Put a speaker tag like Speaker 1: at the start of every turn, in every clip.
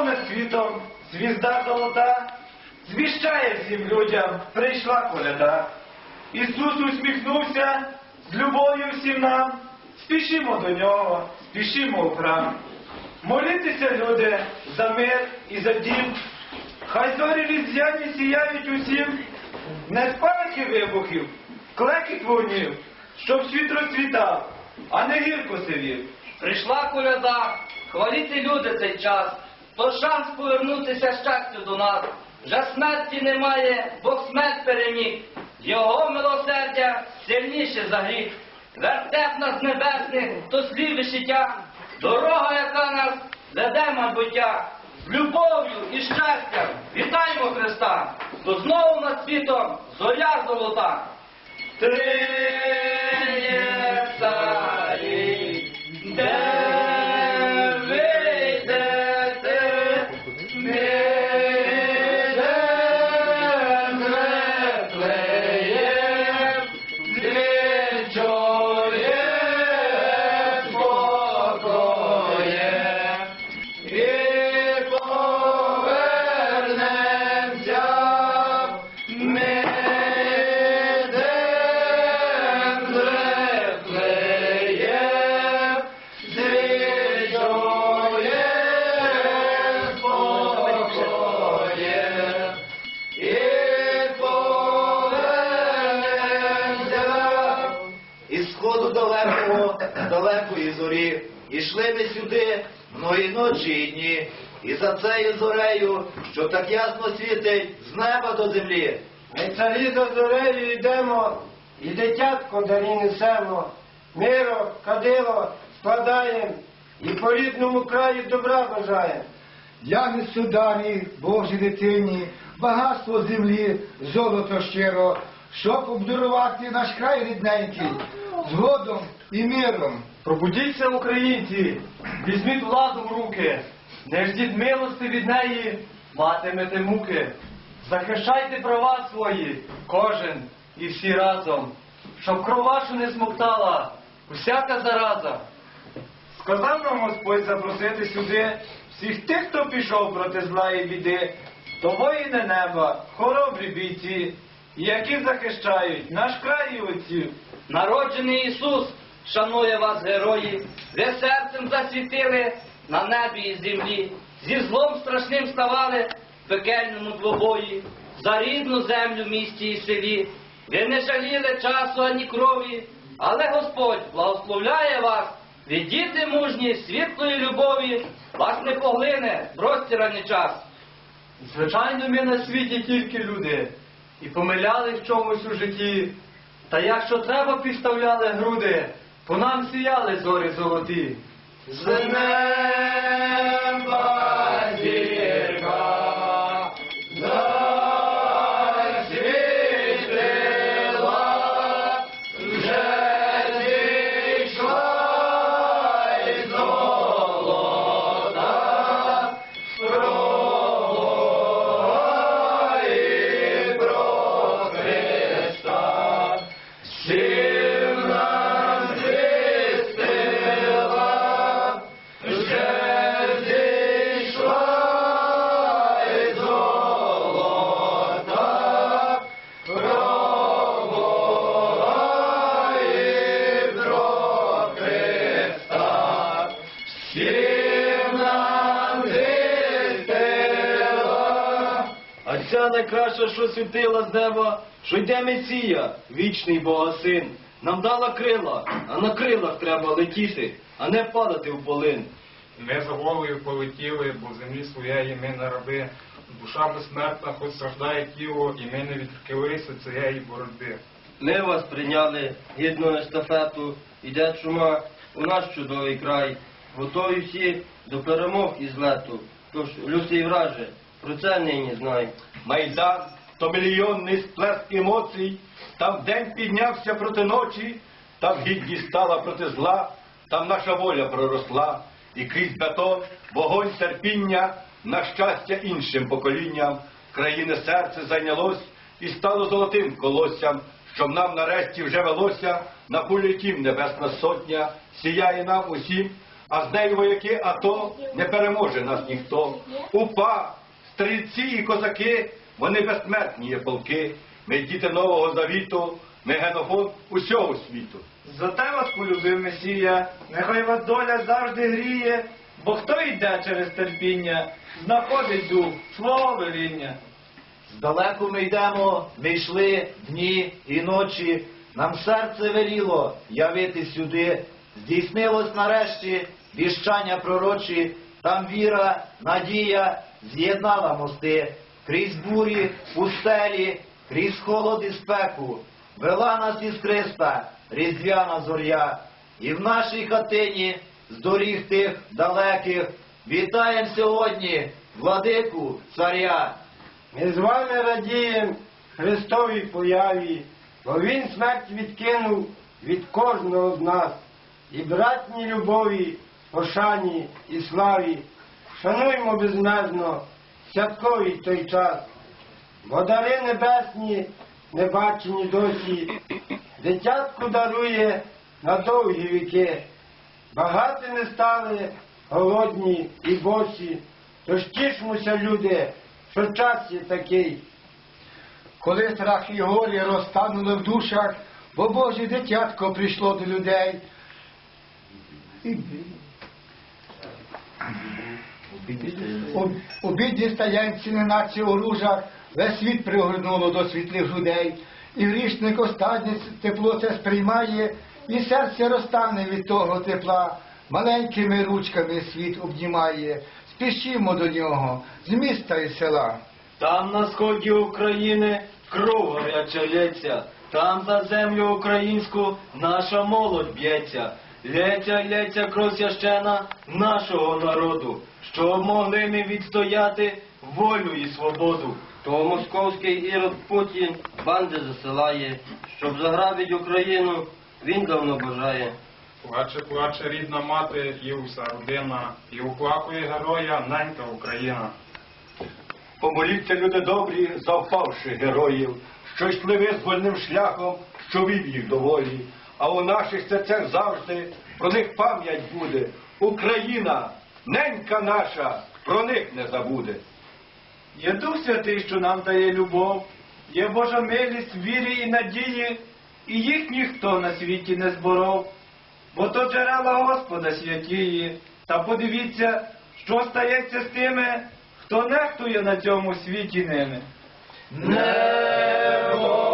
Speaker 1: Знову над світом звізда золота звіщає всім людям, прийшла коляда. Ісус усміхнувся з любов'ю всім нам. Спішімо до нього, спішімо у храм. Молітеся, люди, за мир і за дім. Хай зорі різдвяні сіяють усім, не спалахи вибухів, клекіт вогнів, щоб світ розцвітав, а не гірко сивів.
Speaker 2: Прийшла коляда, хваліти люди цей час, то шанс повернутися щастю до нас. Вже смерті немає, Бог смерть переміг, Його милосердя сильніше за гріх. Вертеп нас небесних, то слів вишиття, дорога, яка нас веде майбуття. З любов'ю і щастям вітаємо Христа, то знову над світом зоря золота. Триє і
Speaker 3: за цією зорею, що так ясно світить з неба до землі.
Speaker 4: Ми царі за зорею йдемо, і дитятко дарі несемо, миро, кадило складаєм, і по рідному краю добра бажаєм.
Speaker 5: Я несу дарі Божій дитині, багатство землі, золото щиро, щоб обдарувати наш край рідненький, згодом і миром.
Speaker 1: Пробудіться, українці, візьміть владу в руки, не ждіть милости від неї, матимете муки. Захищайте права свої, кожен і всі разом, щоб кров вашу не смоктала усяка зараза. Сказав нам Господь запросити сюди всіх тих, хто пішов проти зла і біди, то воїни неба, хоробрі бійці, які захищають наш край і отців.
Speaker 2: Народжений Ісус шанує вас, герої, ви серцем засвітили на небі і землі, зі злом страшним ставали в пекельному двобої, за рідну землю в місті і селі. Ви не жаліли часу ані крові, але Господь благословляє вас, ви діти мужні, світлої любові, вас не поглине простіраний час.
Speaker 1: Звичайно, ми на світі тільки люди, і помиляли в чомусь у житті. Та якщо треба підставляли груди, по нам сіяли зорі золоті. З всім нам звістила.
Speaker 4: А ця найкраща, що світила з неба, що йде Месія, вічний Богосин. Нам дала крила, а на крилах треба летіти, а не падати в полин.
Speaker 6: Ми за волею полетіли, бо в землі своєї ми не раби. Душа безсмертна, хоч страждає тіло, і ми не відхилилися цієї боротьби.
Speaker 4: Ми вас прийняли гідну естафету, іде чума у наш чудовий край. Готові всі до перемог і злету. Тож, лютий враже, про це нині знай.
Speaker 7: Майдан то мільйонний сплеск емоцій, там день піднявся проти ночі, там гідність стала проти зла, там наша воля проросла, і крізь бетон, вогонь терпіння, на щастя іншим поколінням, країни серце зайнялось і стало золотим колоссям, щоб нам нарешті вже велося на кулі тім небесна сотня, сіяє нам усім, а з нею вояки АТО не переможе нас ніхто. УПА, стрільці і козаки, вони безсмертні є полки. Ми діти нового завіту, ми генофон усього світу.
Speaker 8: Зате вас полюбив Месія, нехай вас доля завжди гріє, бо хто йде через терпіння, знаходить дух свого веління.
Speaker 3: Здалеку ми йдемо, ми йшли дні і ночі. Нам серце веліло явити сюди. Здійснилось нарешті віщання пророчі. Там віра, надія з'єднала мости. Крізь бурі, пустелі, крізь холод і спеку. Вела нас іскриста, різдвяна зоря. І в нашій хатині з доріг тих далеких вітаєм сьогодні владику царя.
Speaker 9: Ми з вами радієм Христовій появі, бо Він смерть відкинув від кожного з нас. І братній любові, пошані і славі, шануймо безмежно святковий той час, бо дари небесні, не бачені досі, дитятку дарує на довгі віки. Багаті не стали, голодні і босі, тож тішмося, люди, що час є такий.
Speaker 5: Коли страх і горі розтанули в душах, бо Боже дитятко прийшло до людей. І У, у бідній стаєнці, неначе у ружах, весь світ пригорнуло до світлих грудей, і грішник останнє тепло це сприймає, і серце розтане від того тепла, маленькими ручками світ обнімає. Спішімо до нього з міста і села.
Speaker 8: Там на сході України кров гаряча лється, там за землю українську наша молодь б'ється. Лється, лється кров священа нашого народу, щоб могли ми відстояти волю і свободу.
Speaker 4: То московський ірод Путін банди засилає, щоб заграбить Україну, він давно бажає.
Speaker 6: Плаче, плаче рідна мати і уся родина, і уплакує героя ненька Україна.
Speaker 7: Помоліться, люди добрі, за впавших героїв, що йшли визвольним шляхом, що вів їх до волі. А у наших серцях завжди про них пам'ять буде. Україна, ненька наша, про них не забуде.
Speaker 8: Є Дух Святий, що нам дає любов, є Божа милість в вірі і надії, і їх ніхто на світі не зборов. Бо то джерела Господа святії, та подивіться, що стається з тими, хто нехтує на цьому світі ними. Небо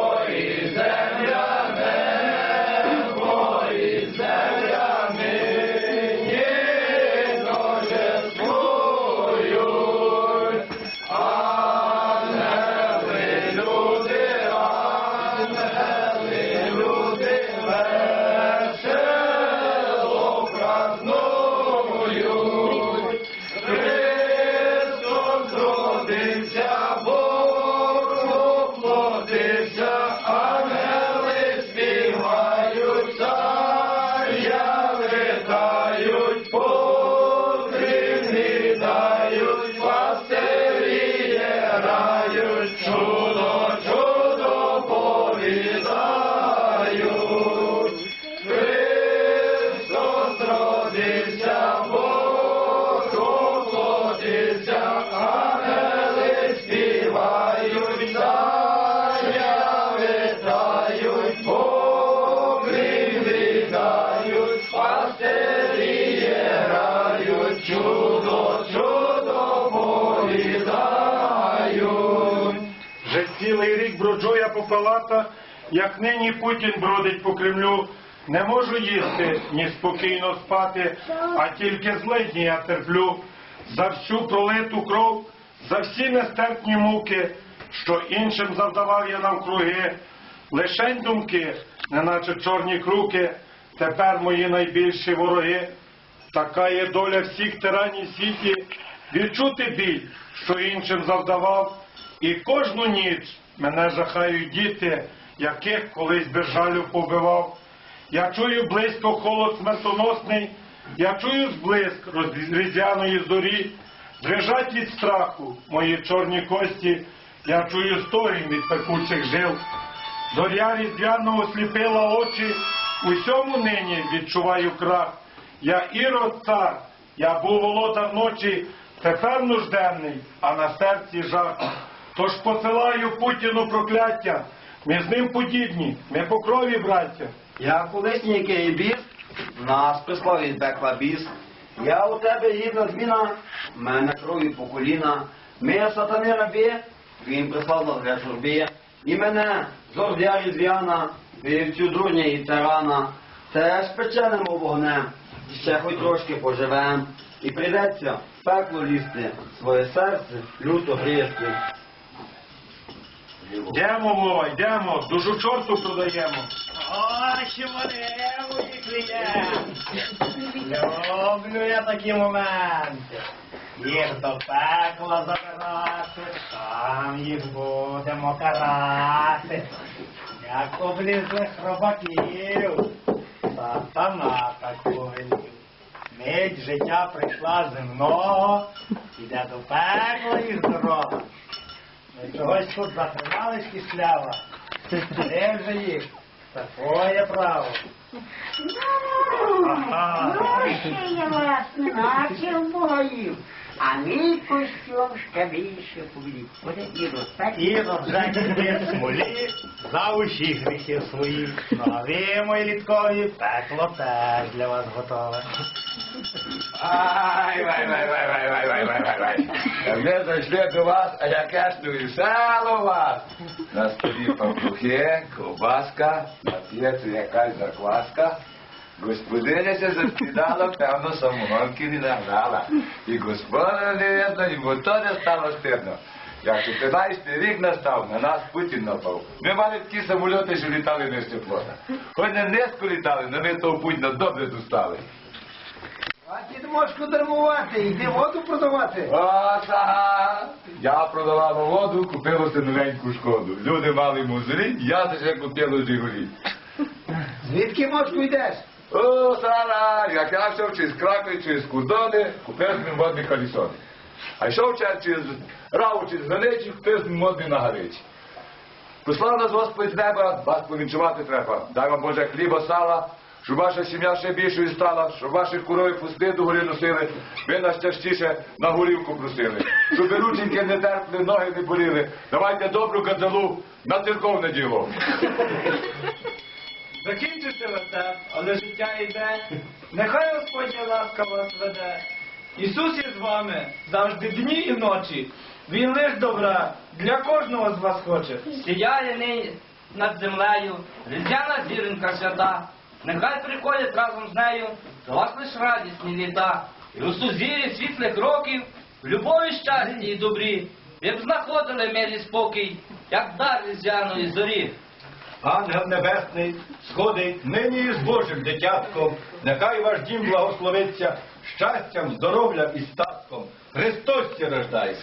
Speaker 10: рік броджу я по палатах, як нині Путін бродить по Кремлю. Не можу їсти, ні спокійно спати, а тільки злидні я терплю за всю пролиту кров, за всі нестерпні муки, що іншим завдавав я навкруги. Лишень думки, неначе чорні круки, тепер мої найбільші вороги. Така є доля всіх тиранів світі, відчути біль, що іншим завдавав, і кожну ніч мене жахають діти, яких колись без жалю побивав. Я чую близько холод смертоносний, я чую зблиск різдвяної зорі, дрижать від страху мої чорні кості, я чую стогін від пекучих жил. Зоря різдвяного сліпила очі, усьому нині відчуваю крах. я ірод цар, я був володар ночі, тепер нужденний, а на серці жах. Тож посилаю Путіну прокляття, ми з ним подібні, ми по крові браття.
Speaker 3: Я колишній біс, нас прислав із пекла біс. Я у тебе гідна зміна, мене крові по коліна. Ми сатани рабі, він прислав нас для журбі. І мене, зордя різдвяна, вівцю дружня і тирана, теж печенемо вогнем, ще хоч трошки поживем. І прийдеться в пекло лізти, своє серце люто грізти.
Speaker 10: Йдемо, Вова, йдемо, душу чорту продаємо.
Speaker 11: Ось вони, клієнти. Люблю я такі моменти. Їх до пекла забирати, там їх будемо карати. Як облізли хробаків, сатана такою. Мить життя прийшла земного, іде до пекла їх дорога. Чогось тут затримались кислява. Де вже їх? Такое право. Ага.
Speaker 12: Ну, ще є власне, наче в бою. А мій костюм ще більше повелів. Буде і розпек.
Speaker 11: І є смолі за усі гріхи свої. Ну, а ви, мої рідкові, пекло теж для вас готове.
Speaker 13: Ай, вай, вай, вай, вай, вай, вай, вай, вай, вай. Ми зайшли до вас, а тут весело у вас. На столі пампухи, ковбаска, на п'єцу якась закваска. Господиня заспідала, певно, самогонки не нагнала. І господа не видно, і то не стало стидно. Як 15 рік настав, на нас Путін напав. Ми мали такі самольоти, що літали нижче плота. Хоч не низько літали, але ми того Путіна добре достали.
Speaker 9: А ти можеш дармувати, йди воду продавати.
Speaker 13: Оса! Я продавав воду, купилося новеньку шкоду. Люди мали музлі, я ще купило Жигулі.
Speaker 9: Звідки мошку йдеш?
Speaker 13: О, Сара, як я йшов через Кракові, через кордони, купив собі модні колісони. А йшов через- Раву, через Галичі, купив собі модні на Галичі. Послав нас Господь з неба, вас повінчувати треба. Дай вам Боже хліба, сала, щоб ваша сім'я ще більшою стала, щоб ваших коровів пусти до горі носили, ви нас частіше на горівку просили. Щоб рученьки не терпли, ноги не боліли. Давайте добру гадалу на церковне діло.
Speaker 8: Закінчиться вертеп, але життя йде. Нехай Господня ласка вас веде. Ісус є з вами завжди дні і ночі. Він лиш добра для кожного з вас хоче.
Speaker 2: Сіяє нині над землею, різдвяна зіронька свята. Нехай приходять разом з нею до вас лиш радісні літа. І у сузір'ї світлих років, в любові щасті і добрі, ви б знаходили мир і спокій, як дар різдвяної зорі.
Speaker 7: Ангел Небесний сходить нині із Божим дитятком. Нехай ваш дім благословиться щастям, здоров'ям і статком. Христос ся рождає.